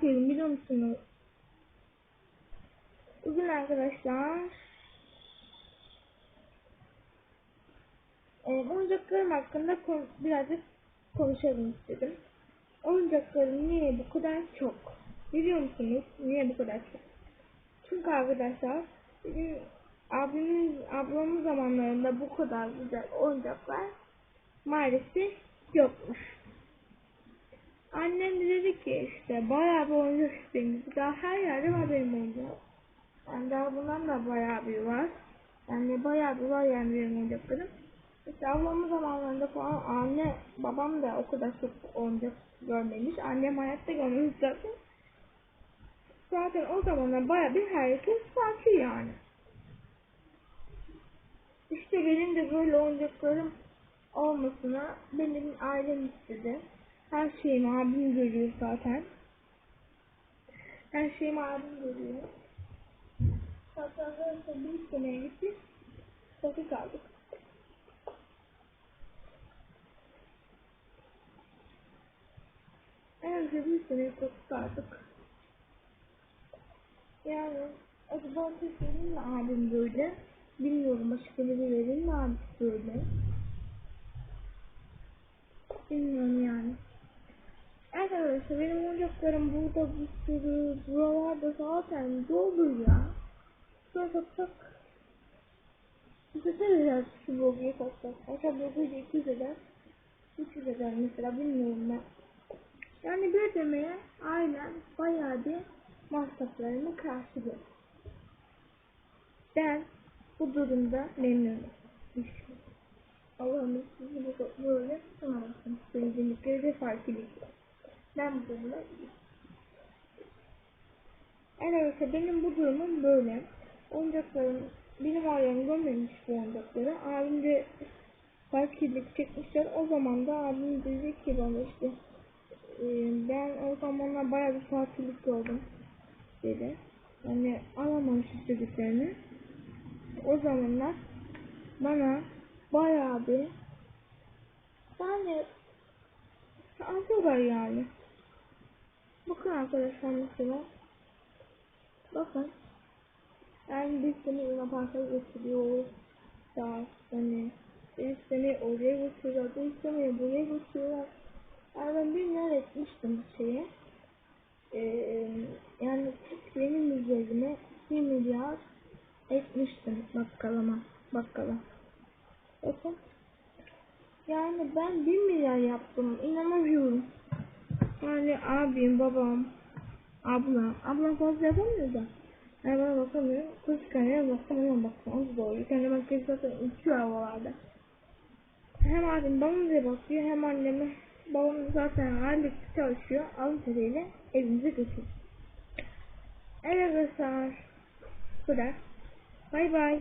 yapıyorum biliyor musunuz? Bugün arkadaşlar e, oyuncaklarım hakkında birazcık konuşalım istedim. Oyuncaklarım niye bu kadar çok? Biliyor musunuz niye bu kadar çok? Çünkü arkadaşlar bizim abimiz, ablamın zamanlarında bu kadar güzel oyuncaklar maalesef yokmuş. Annem de dedi ki işte bayağı bir oyuncak istemiş. Daha her yerde var benim oyuncağım. Yani daha bundan da bayağı bir var. Yani bayağı bir var yani benim oyuncaklarım. İşte ablamın zamanlarında falan anne babam da o kadar çok oyuncak görmemiş. Annem hayatta görmemiş zaten. Zaten o zamanlar bayağı bir herkes farklı yani. İşte benim de böyle oyuncaklarım olmasına benim ailem istedi. Her şeyimi abim görüyor zaten. Her şeyimi abim görüyor. Hatta zaten bir seneye gittik. Sakı kaldık. En az bir sene sakı kaldık. Yani acaba tek benim mi abim böyle? Bilmiyorum başka birilerinin mi abisi böyle? Bilmiyorum yani. Arkadaşlar benim oyuncaklarım burada bir sürü buralarda zaten dolu ya. Şöyle baksak Düşünsene biraz şu bölgeyi baksak. Aşağı bölgeyi de 200 eder. 300 eder mesela bilmiyorum ben. Yani bir demeye ailem bayağı bir masraflarını karşılıyor. Ben bu durumda memnunum. Allah'ım sizi böyle sanamasın. Zenginlikleri ve farklılıklar. Ben bu durumda. Evet benim bu durumum böyle. Oyuncaklarım benim ailem görmemiş bu oyuncakları. Abim de farklılık çekmişler. O zaman da abim dedi ki bana işte e, ben o zamanlar bayağı bir farklılık gördüm dedi. Yani alamamış istediklerini. O zamanlar bana bayağı bir yani alıyorlar yani. Bakın arkadaşlar mesela. Bakın. Yani bir sene Luna Park'a götürüyor. Daha hani bir sene oraya götürüyor. Bir sene buraya götürüyor. Yani ben bir yer etmiştim şeye. Ee, yani benim üzerime 1 milyar etmiştim bakkalama. Bakkala. Bakın. Yani ben 1 milyar yaptım. Abim, babam, ablam. Ablam fazla yapamıyor da. Yani bana bakamıyor. Kız kendine bakamıyor bakamıyor. O doğru. Kendi makyajı zaten uçuyor havalarda. Hem abim babam bize bakıyor hem anneme. Babam zaten aylık çalışıyor. Alın teriyle evimize götürüyor. Evet arkadaşlar. Bu kadar. Bay bay.